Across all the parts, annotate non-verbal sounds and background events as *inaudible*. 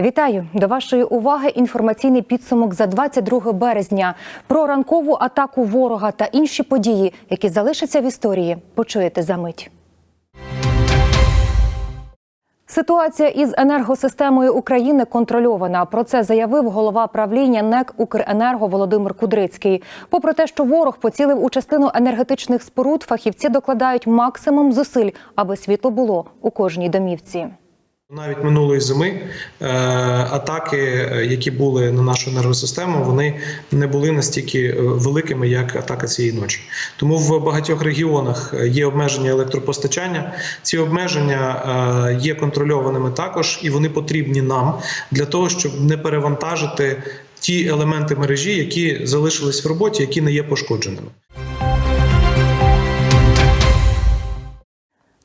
Вітаю до вашої уваги. Інформаційний підсумок за 22 березня про ранкову атаку ворога та інші події, які залишаться в історії. Почуєте за мить. Ситуація із енергосистемою України контрольована. Про це заявив голова правління НЕК Укренерго Володимир Кудрицький. Попри те, що ворог поцілив у частину енергетичних споруд, фахівці докладають максимум зусиль, аби світло було у кожній домівці. Навіть минулої зими е, атаки, е, які були на нашу енергосистему, вони не були настільки е, великими, як атака цієї ночі. Тому в багатьох регіонах е, є обмеження електропостачання. Ці обмеження е, є контрольованими також, і вони потрібні нам для того, щоб не перевантажити ті елементи мережі, які залишились в роботі, які не є пошкодженими.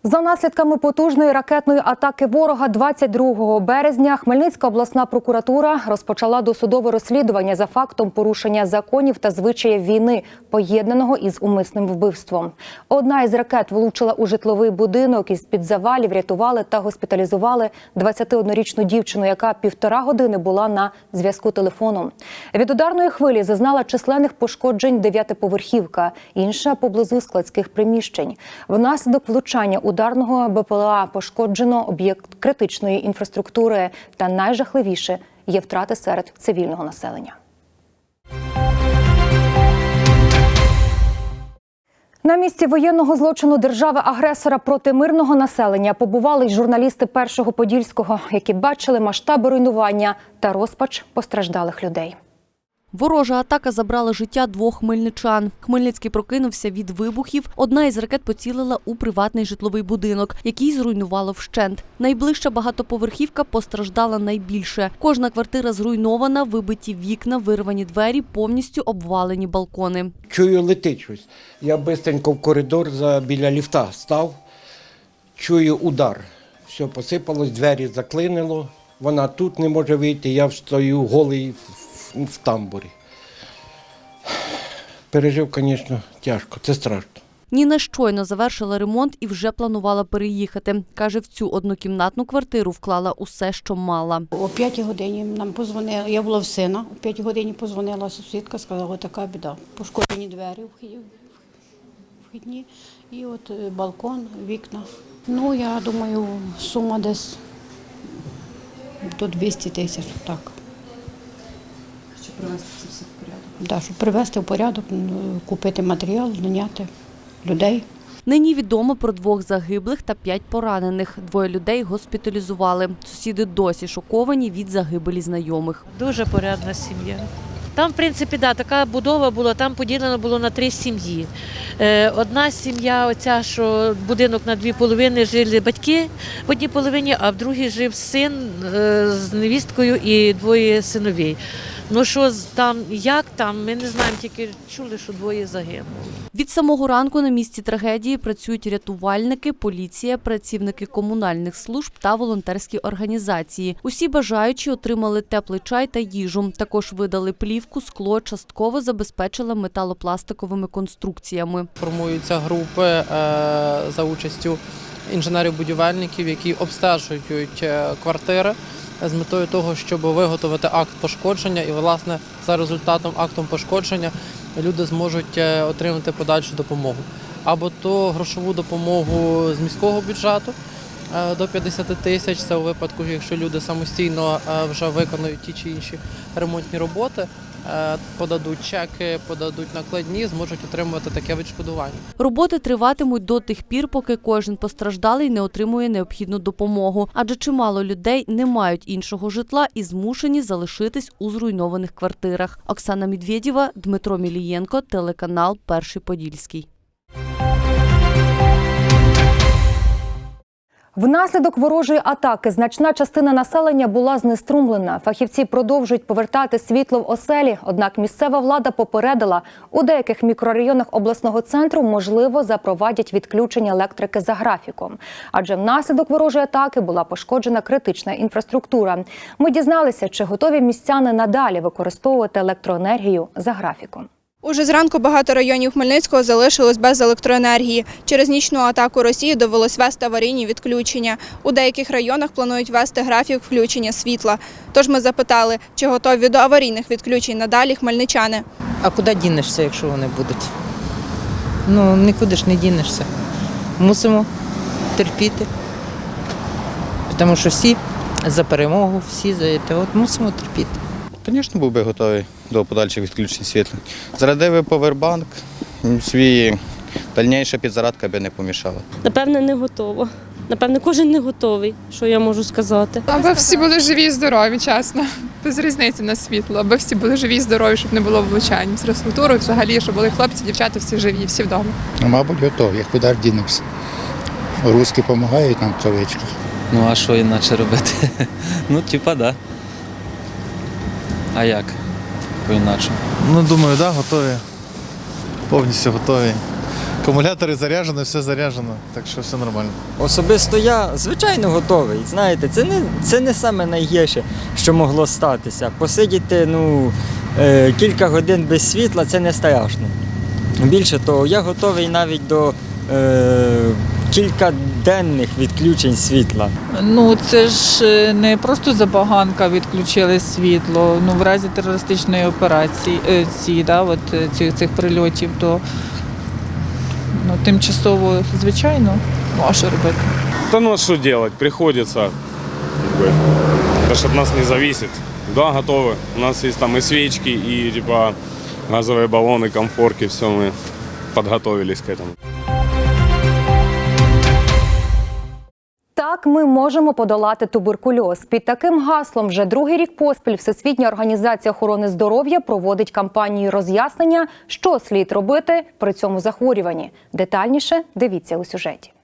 За наслідками потужної ракетної атаки ворога 22 березня Хмельницька обласна прокуратура розпочала досудове розслідування за фактом порушення законів та звичаїв війни, поєднаного із умисним вбивством. Одна із ракет влучила у житловий будинок із під завалів рятували та госпіталізували 21-річну дівчину, яка півтора години була на зв'язку телефоном. Від ударної хвилі зазнала численних пошкоджень дев'ятиповерхівка, інша поблизу складських приміщень. Внаслідок влучання ударного БПЛА пошкоджено об'єкт критичної інфраструктури. Та найжахливіше є втрати серед цивільного населення. На місці воєнного злочину держави-агресора проти мирного населення побували й журналісти першого подільського, які бачили масштаби руйнування та розпач постраждалих людей. Ворожа атака забрала життя двох хмельничан. Хмельницький прокинувся від вибухів. Одна із ракет поцілила у приватний житловий будинок, який зруйнувало вщент. Найближча багатоповерхівка постраждала найбільше. Кожна квартира зруйнована, вибиті вікна, вирвані двері, повністю обвалені балкони. Чую, летить щось. Я бистренько в коридор за, біля ліфта став, чую удар. Все посипалось, двері заклинило. Вона тут не може вийти, я стою голий в, тамбурі. Пережив, звісно, тяжко, це страшно. Ніна щойно завершила ремонт і вже планувала переїхати. Каже, в цю однокімнатну квартиру вклала усе, що мала. О 5 годині нам позвонили. Я була в сина. О 5 годині позвонила сусідка, сказала, така біда. Пошкоджені двері вхідні, і от е, балкон, вікна. Ну, я думаю, сума десь до 200 тисяч, так. Привести це все в порядок. Да, щоб привести в порядок, купити матеріал, наняти людей. Нині відомо про двох загиблих та п'ять поранених. Двоє людей госпіталізували. Сусіди досі шоковані від загибелі знайомих. Дуже порядна сім'я. Там, в принципі, да, така будова була, там поділено було на три сім'ї. Е, одна сім'я, оця, що будинок на дві половини жили батьки в одній половині, а в другій жив син е, з невісткою і двоє синовій. Ну що з- там, як там, ми не знаємо, тільки чули, що двоє загинули. Від самого ранку на місці трагедії працюють рятувальники, поліція, працівники комунальних служб та волонтерські організації. Усі бажаючі отримали теплий чай та їжу. Також видали плівку, скло, частково забезпечили металопластиковими конструкціями. Формуються групи е, за участю інженерів-будівельників, які обстежують е, квартири з метою того, щоб виготовити акт пошкодження. І, власне, за результатом актом пошкодження люди зможуть е, отримати подальшу допомогу. Або то грошову допомогу з міського бюджету е, до 50 тисяч. Це у випадку, якщо люди самостійно е, вже виконують ті чи інші ремонтні роботи. Е, Подадуть чеки, подадуть накладні, зможуть отримувати таке відшкодування. Роботи триватимуть до тих пір, поки кожен постраждалий не отримує необхідну допомогу, адже чимало людей не мають іншого житла і змушені залишитись у зруйнованих квартирах. Оксана Медведєва, Дмитро Мілієнко, телеканал Перший Подільський. Внаслідок ворожої атаки значна частина населення була знеструмлена. Фахівці продовжують повертати світло в оселі. Однак місцева влада попередила, у деяких мікрорайонах обласного центру можливо запровадять відключення електрики за графіком. Адже внаслідок ворожої атаки була пошкоджена критична інфраструктура. Ми дізналися, чи готові містяни надалі використовувати електроенергію за графіком. Уже зранку багато районів Хмельницького залишилось без електроенергії. Через нічну атаку Росії довелось вести аварійні відключення. У деяких районах планують вести графік включення світла. Тож ми запитали, чи готові до аварійних відключень надалі хмельничани. А куди дінешся, якщо вони будуть? Ну, нікуди ж не дінешся. Мусимо терпіти. Тому що всі за перемогу, всі за те. От мусимо терпіти. Звісно, був би готовий до подальших відключень світла. Зарядив би повербанк, свій дальніша підзарадка би не помішала. Напевне, не готова. Напевне, кожен не готовий, що я можу сказати. Аби всі були живі і здорові, чесно. Без різниці на світло, аби всі були живі і здорові, щоб не було влучань. З інфраструктурою взагалі, щоб були хлопці, дівчата, всі живі, всі вдома. Ну, Мабуть, готові, як куди дінемося. Руські допомагають нам в кавичках. Ну а що іначе робити? *laughs* ну, типа, да. А як? По-іначе. Ну, думаю, да, готові. Повністю готові. Акумулятори заряджені, все заряджено, так що все нормально. Особисто я, звичайно, готовий. Знаєте, це не, це не саме найгірше, що могло статися. Посидіти ну, е, кілька годин без світла це не страшно. Більше того, я готовий навіть до е, кількаденних відключень світла. Ну, це ж е, не просто забаганка відключили світло. Ну, в разі терористичної операції, е, ці, да, от, е, цих, цих прильотів, то ну, тимчасово, звичайно, ну а що робити? Та ну а що робити? Приходиться. Как бы, это ж от нас не зависит. Да, готовы. У нас есть там и свечки, и типа газовые баллоны, комфорки, все мы подготовились к этому. Ми можемо подолати туберкульоз. Під таким гаслом вже другий рік поспіль Всесвітня організація охорони здоров'я проводить кампанію роз'яснення, що слід робити при цьому захворюванні. Детальніше дивіться у сюжеті.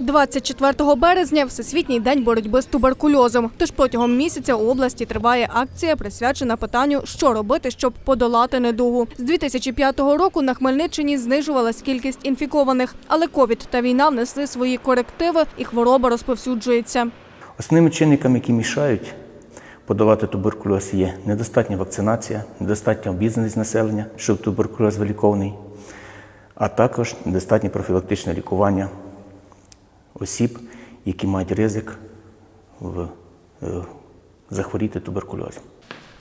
24 березня Всесвітній день боротьби з туберкульозом. Тож протягом місяця у області триває акція, присвячена питанню, що робити, щоб подолати недугу. З 2005 року на Хмельниччині знижувалась кількість інфікованих, але ковід та війна внесли свої корективи, і хвороба розповсюджується. Основними чинниками, які мішають подолати туберкульоз, є недостатня вакцинація, недостатня обізнаність населення, що туберкульоз вилікований, а також недостатнє профілактичне лікування осіб, які мають ризик в, е, захворіти туберкульозом.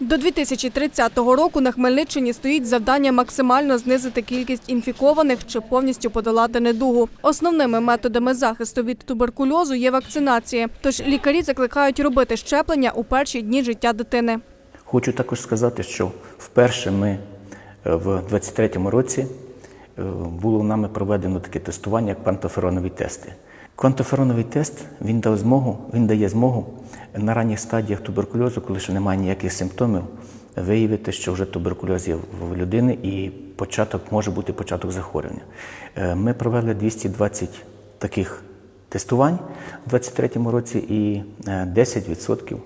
До 2030 року на Хмельниччині стоїть завдання максимально знизити кількість інфікованих чи повністю подолати недугу. Основними методами захисту від туберкульозу є вакцинація. Тож лікарі закликають робити щеплення у перші дні життя дитини. Хочу також сказати, що вперше ми е, в 23-му році е, було нами проведено таке тестування, як пантоферонові тести. Квантофероновий тест він дав змогу, він дає змогу на ранніх стадіях туберкульозу, коли ще немає ніяких симптомів, виявити, що вже туберкульоз є в людини і початок може бути початок захворювання. Е, Ми провели 220 таких тестувань у 23-му році і е, 10%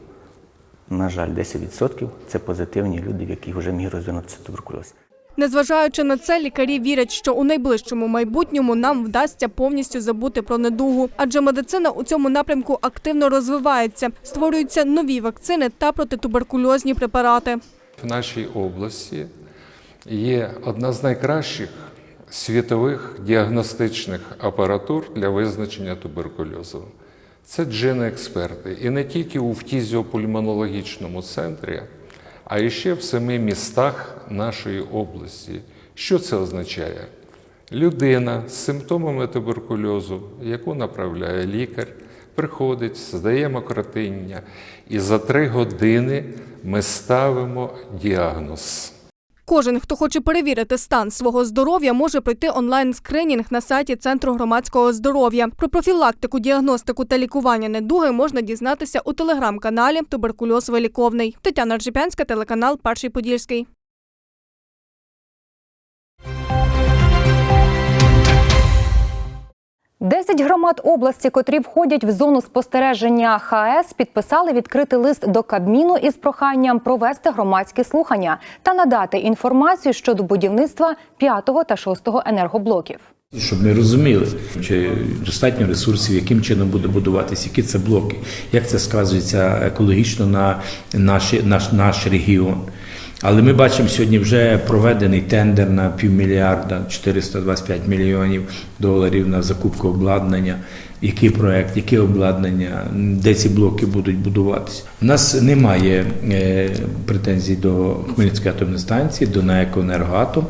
на жаль, 10% це позитивні люди, в яких вже міг розвинутися туберкульоз. Незважаючи на це, лікарі вірять, що у найближчому майбутньому нам вдасться повністю забути про недугу, адже медицина у цьому напрямку активно розвивається, створюються нові вакцини та протитуберкульозні препарати. В нашій області є одна з найкращих світових діагностичних апаратур для визначення туберкульозу. Це джин-експерти. І не тільки у фтізіопульмонологічному центрі, а ще в семи містах нашої області. Що це означає? Людина з симптомами туберкульозу, яку направляє лікар, приходить, здає мокротиння, і за три години ми ставимо діагноз. Кожен, хто хоче перевірити стан свого здоров'я, може пройти онлайн-скринінг на сайті Центру громадського здоров'я. Про профілактику, діагностику та лікування недуги можна дізнатися у телеграм-каналі Туберкульоз виліковний. Тетяна Ржепянська, телеканал Перший Подільський. Десять громад області, котрі входять в зону спостереження ХАЕС, підписали відкритий лист до Кабміну із проханням провести громадські слухання та надати інформацію щодо будівництва п'ятого та шостого енергоблоків. Щоб ми розуміли, чи достатньо ресурсів, яким чином буде будуватися, які це блоки, як це сказується екологічно на наші, наш, наш регіон. Але ми бачимо сьогодні вже проведений тендер на півмільярда 425 мільйонів доларів на закупку обладнання. Який проект, яке обладнання, де ці блоки будуть будуватися. У нас немає е, претензій до Хмельницької атомної станції, до НАЕК «Енергоатом».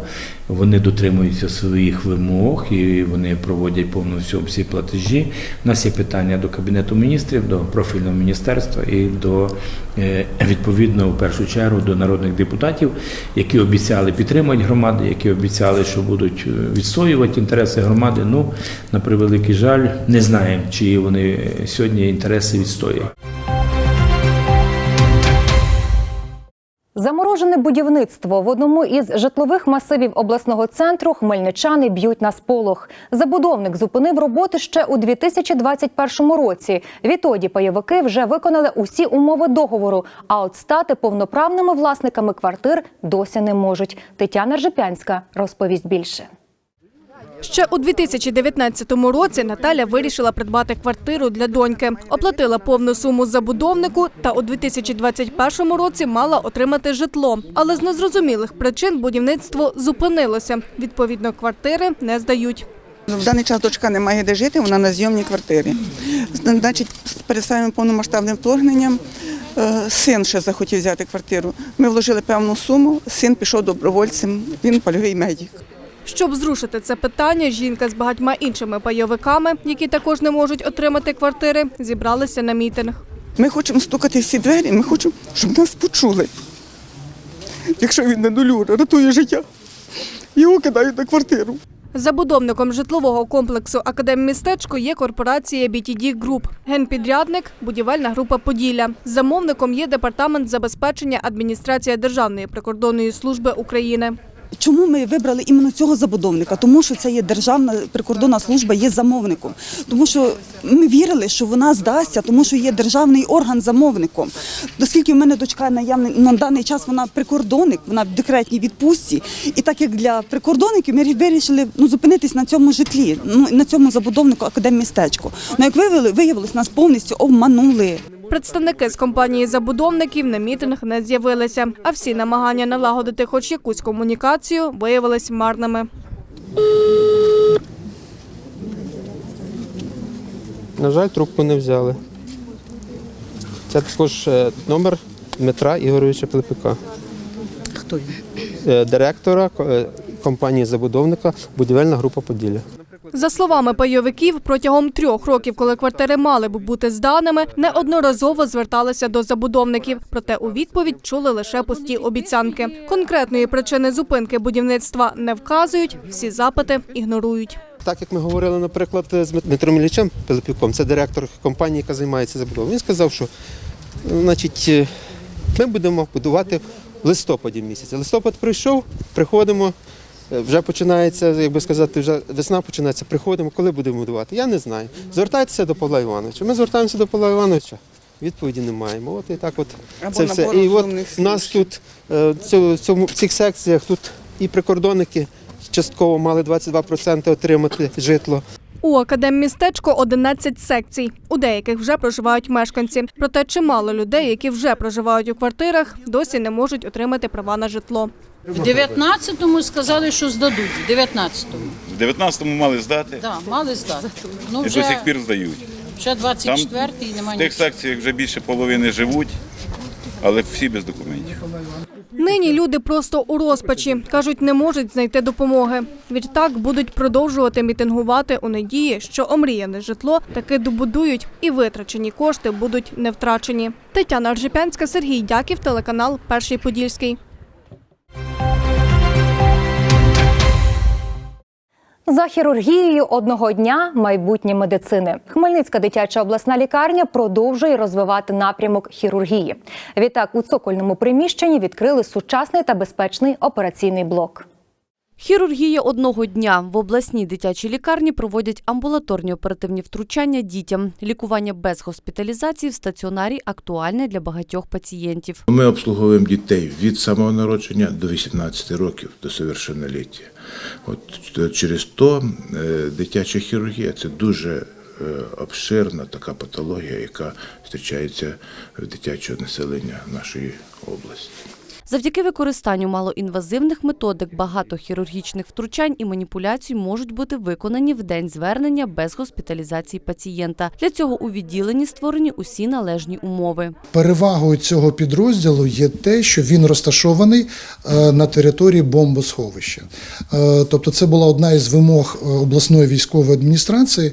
Вони дотримуються своїх вимог і вони проводять повністю всі платежі. У нас є питання до Кабінету міністрів, до профільного міністерства і до е, відповідно в першу чергу до народних депутатів, які обіцяли підтримати громади, які обіцяли, що будуть е, відстоювати інтереси громади. Ну на превеликий жаль, не знаємо, чиї вони е, сьогодні інтереси відстоюють. Заморожене будівництво в одному із житлових масивів обласного центру хмельничани б'ють на сполох. Забудовник зупинив роботи ще у 2021 році. Відтоді пайовики вже виконали усі умови договору. А от стати повноправними власниками квартир досі не можуть. Тетяна Ржепянська розповість більше. Ще у 2019 році Наталя вирішила придбати квартиру для доньки, оплатила повну суму забудовнику та у 2021 році мала отримати житло. Але з незрозумілих причин будівництво зупинилося. Відповідно, квартири не здають. В даний час дочка не має де жити, вона на зйомній квартирі. Значить, перед самим повномасштабним вторгненням е, син ще захотів взяти квартиру. Ми вложили певну суму, син пішов добровольцем, він польовий медик. Щоб зрушити це питання, жінка з багатьма іншими пайовиками, які також не можуть отримати квартири, зібралися на мітинг. Ми хочемо стукати всі двері, ми хочемо, щоб нас почули. Якщо він не нулю рятує життя, його кидають на квартиру. Забудовником житлового комплексу Академмістечко є корпорація BTD Group. Генпідрядник – будівельна група Поділля. Замовником є департамент забезпечення адміністрація Державної прикордонної служби України. Чому ми вибрали іменно цього забудовника? Тому що це є державна прикордонна служба, є замовником. Тому що ми вірили, що вона здасться, тому що є державний орган замовником. Оскільки в мене дочка наявний на даний час вона прикордонник, вона в декретній відпустці. І так як для прикордонників ми вирішили ну, зупинитись на цьому житлі, ну на цьому забудовнику академмістечку. Ну як виявили, виявилось, нас повністю обманули. Представники з компанії забудовників на мітинг не з'явилися, а всі намагання налагодити хоч якусь комунікацію виявились марними. На жаль, трубку не взяли. Це також е, номер Дмитра Ігоровича Пилипюка. Хто він? Е, Директора е, компанії забудовника будівельна група Поділля. За словами пайовиків, протягом трьох років, коли квартири мали б бути зданими, неодноразово зверталися до забудовників. Проте у відповідь чули лише пусті обіцянки. Конкретної причини зупинки будівництва не вказують, всі запити ігнорують. Так як ми говорили, наприклад, з Дмитром Іллічем Пилипюком, це директор компанії, яка займається забудовою. Він сказав, що значить, е, ми будемо будувати в листопаді місяці. Листопад прийшов, приходимо. Е, Вже починається, як би сказати, вже весна починається. Приходимо, коли будемо будувати. Я не знаю. Звертайтеся до Павла Івановича. Ми звертаємося до Павла Івановича. Відповіді не маємо. От і так, от Або це все. І от нас тут в цьому- в в цих секціях тут і прикордонники частково мали 22% отримати житло. У академмістечко 11 секцій. У деяких вже проживають мешканці. Проте чимало людей, які вже проживають у квартирах, досі не можуть отримати права на житло. В 19-му сказали, що здадуть. В 19-му. В 19-му мали здати Да, мали здати. Ну, і до вже, сих пір здають. вже 24-й і немає В тих нічого. секціях вже більше половини живуть, але всі без документів. Нині люди просто у розпачі. Кажуть, не можуть знайти допомоги. Відтак будуть продовжувати мітингувати у надії, що омріяне житло таки добудують і витрачені кошти будуть не втрачені. Тетяна Ржепянська, Сергій Дяків, телеканал Перший Подільський. За хірургією одного дня майбутнє медицини. Хмельницька дитяча обласна лікарня продовжує розвивати напрямок хірургії. Відтак у цокольному приміщенні відкрили сучасний та безпечний операційний блок. Хірургія одного дня в обласній дитячій лікарні проводять амбулаторні оперативні втручання дітям. Лікування без госпіталізації в стаціонарі актуальне для багатьох пацієнтів. Ми обслуговуємо дітей від самого народження до 18 років до совершенноліття. От через то е, дитяча хірургія це дуже е, обширна така патологія, яка зустрічається в дитячого населення нашої області. Завдяки використанню малоінвазивних методик багато хірургічних втручань і маніпуляцій можуть бути виконані в день звернення без госпіталізації пацієнта. Для цього у відділенні створені усі належні умови. Перевагою цього підрозділу є те, що він розташований е, на території бомбосховища. Е, Тобто, це була одна із вимог е, обласної військової адміністрації.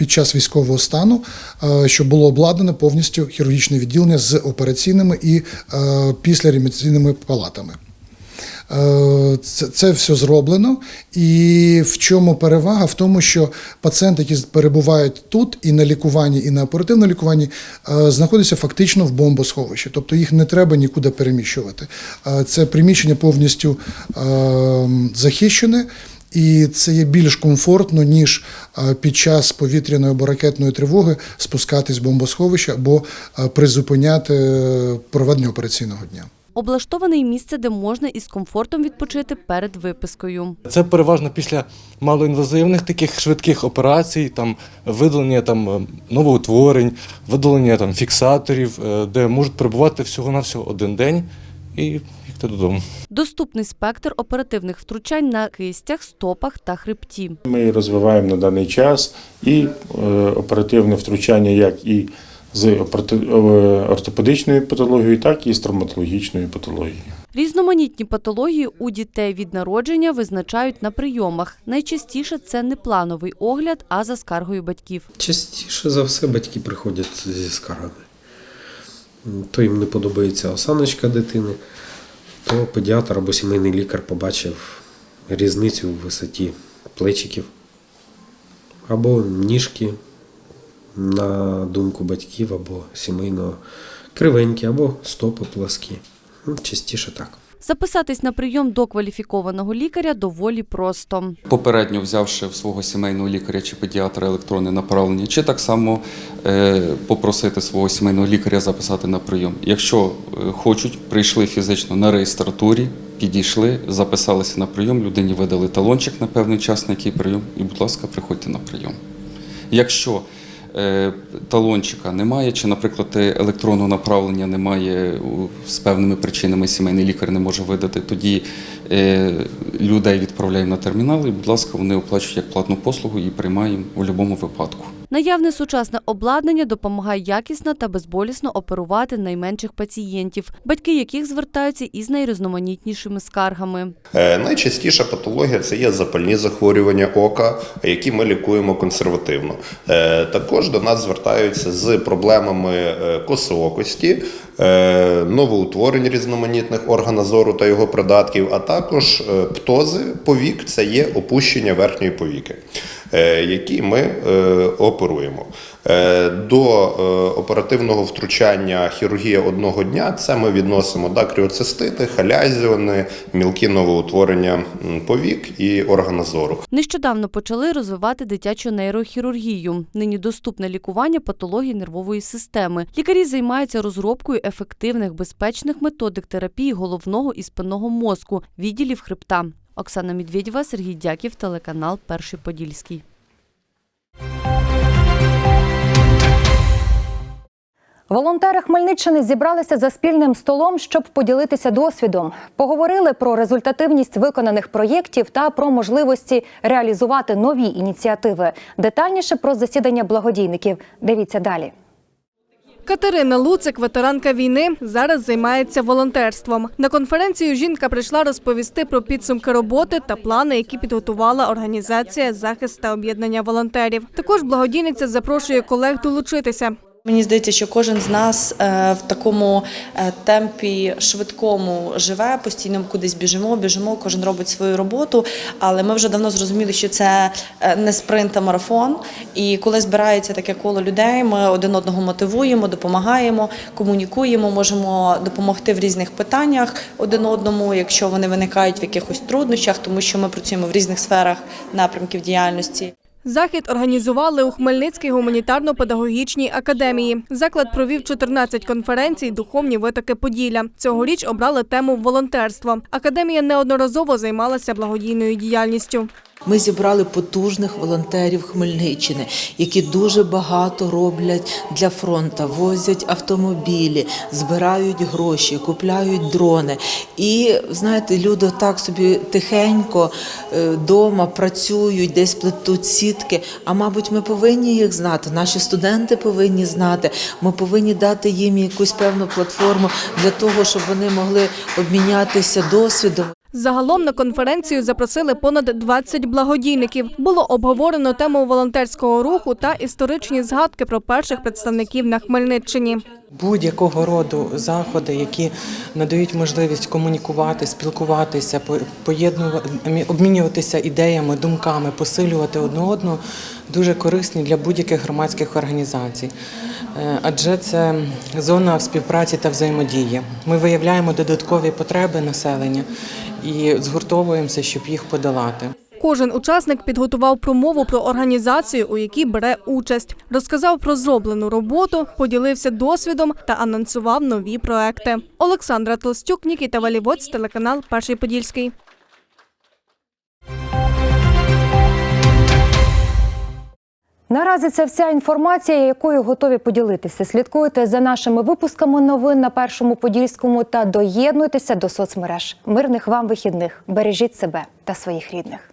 Під час військового стану, е, щоб було обладнане повністю хірургічне відділення з операційними і е, післяреміційними палатами. Е, Це, це все зроблено. І в чому перевага? В тому, що пацієнти, які перебувають тут і на лікуванні, і на оперативному лікуванні, знаходяться фактично в бомбосховищі. Тобто їх не треба нікуди переміщувати. Це приміщення повністю захищене. І це є більш комфортно, ніж е, під час повітряної або ракетної тривоги спускатись в бомбосховище або е, призупиняти е, проведення операційного дня. Облаштоване й місце, де можна із комфортом відпочити перед випискою. Це переважно після малоінвазивних таких швидких операцій, там видалення там новоутворень, видалення там фіксаторів, де можуть перебувати всього-навсього один день і їхати додому. Доступний спектр оперативних втручань на кистях, стопах та хребті. Ми розвиваємо на даний час і е, оперативне втручання як і з е, ортопедичною патологією, так і з травматологічною патологією. Різноманітні патології у дітей від народження визначають на прийомах. Найчастіше це не плановий огляд, а за скаргою батьків. Частіше за все батьки приходять зі скаргами. То їм не подобається осаночка дитини, то педіатр або сімейний лікар побачив різницю в висоті плечиків або ніжки, на думку батьків або сімейного кривенькі, або стопи пласкі. Ну, Частіше так. Записатись на прийом до кваліфікованого лікаря доволі просто. попередньо взявши в свого сімейного лікаря чи педіатра електронне направлення, чи так само е, попросити свого сімейного лікаря записати на прийом. Якщо е, хочуть, прийшли фізично на реєстратурі, підійшли, записалися на прийом, людині видали талончик на певний час, на який прийом, і, будь ласка, приходьте на прийом. Якщо талончика немає, чи, наприклад, електронного направлення немає з певними причинами, сімейний лікар не може видати, тоді е, людей відправляємо на термінали, будь ласка, вони оплачують як платну послугу і приймаємо у будь-якому випадку. Наявне сучасне обладнання допомагає якісно та безболісно оперувати найменших пацієнтів, батьки яких звертаються із найрізноманітнішими скаргами. Е, Найчастіша патологія це є запальні захворювання ока, які ми лікуємо консервативно. Е, Також до нас звертаються з проблемами е, косоокості, новоутворень різноманітних органа зору та його придатків, а також птози повік це є опущення верхньої повіки, які ми е, оперуємо. Е, До е, оперативного втручання хірургія одного дня це ми відносимо да, кріоцистити, халязіони, мілкі новоутворення повік і органа зору. Нещодавно почали розвивати дитячу нейрохірургію. Нині доступне лікування патологій нервової системи. Лікарі займаються розробкою ефективних безпечних методик терапії головного і спинного мозку, відділів хребта. Оксана Медведєва, Сергій Дяків, телеканал Перший Подільський. Волонтери Хмельниччини зібралися за спільним столом, щоб поділитися досвідом. Поговорили про результативність виконаних проєктів та про можливості реалізувати нові ініціативи. Детальніше про засідання благодійників. Дивіться далі. Катерина Луцик, ветеранка війни, зараз займається волонтерством. На конференцію жінка прийшла розповісти про підсумки роботи та плани, які підготувала організація захист та об'єднання волонтерів. Також благодійниця запрошує колег долучитися. Мені здається, що кожен з нас е, в такому е, темпі швидкому живе, постійно кудись біжимо, біжимо, кожен робить свою роботу. Але ми вже давно зрозуміли, що це е, не спринт, а марафон. І коли збирається таке коло людей, ми один одного мотивуємо, допомагаємо, комунікуємо, можемо допомогти в різних питаннях один одному, якщо вони виникають в якихось труднощах, тому що ми працюємо в різних сферах напрямків діяльності. Захід організували у Хмельницькій гуманітарно-педагогічній академії. Заклад провів 14 конференцій Духовні витоки Поділля. Цьогоріч обрали тему волонтерство. Академія неодноразово займалася благодійною діяльністю. Ми зібрали потужних волонтерів Хмельниччини, які дуже багато роблять для фронту, возять автомобілі, збирають гроші, купляють дрони. І знаєте, люди так собі тихенько вдома працюють, десь плетуть сітки. А мабуть, ми повинні їх знати. Наші студенти повинні знати. Ми повинні дати їм якусь певну платформу для того, щоб вони могли обмінятися досвідом. Загалом на конференцію запросили понад 20 благодійників. Було обговорено тему волонтерського руху та історичні згадки про перших представників на Хмельниччині. Будь-якого роду заходи, які надають можливість комунікувати, спілкуватися, по- поєднувати, обмінюватися ідеями, думками, посилювати одне одного, дуже корисні для будь-яких громадських організацій. Е, Адже це зона співпраці та взаємодії. Ми виявляємо додаткові потреби населення і згуртовуємося, щоб їх подолати. Кожен учасник підготував промову про організацію, у якій бере участь, розказав про зроблену роботу, поділився досвідом та анонсував нові проекти. Олександра Толстюк, Нікіта Валівоць, телеканал Перший Подільський. Наразі це вся інформація, якою готові поділитися. Слідкуйте за нашими випусками новин на першому подільському та доєднуйтеся до соцмереж. Мирних вам вихідних. Бережіть себе та своїх рідних.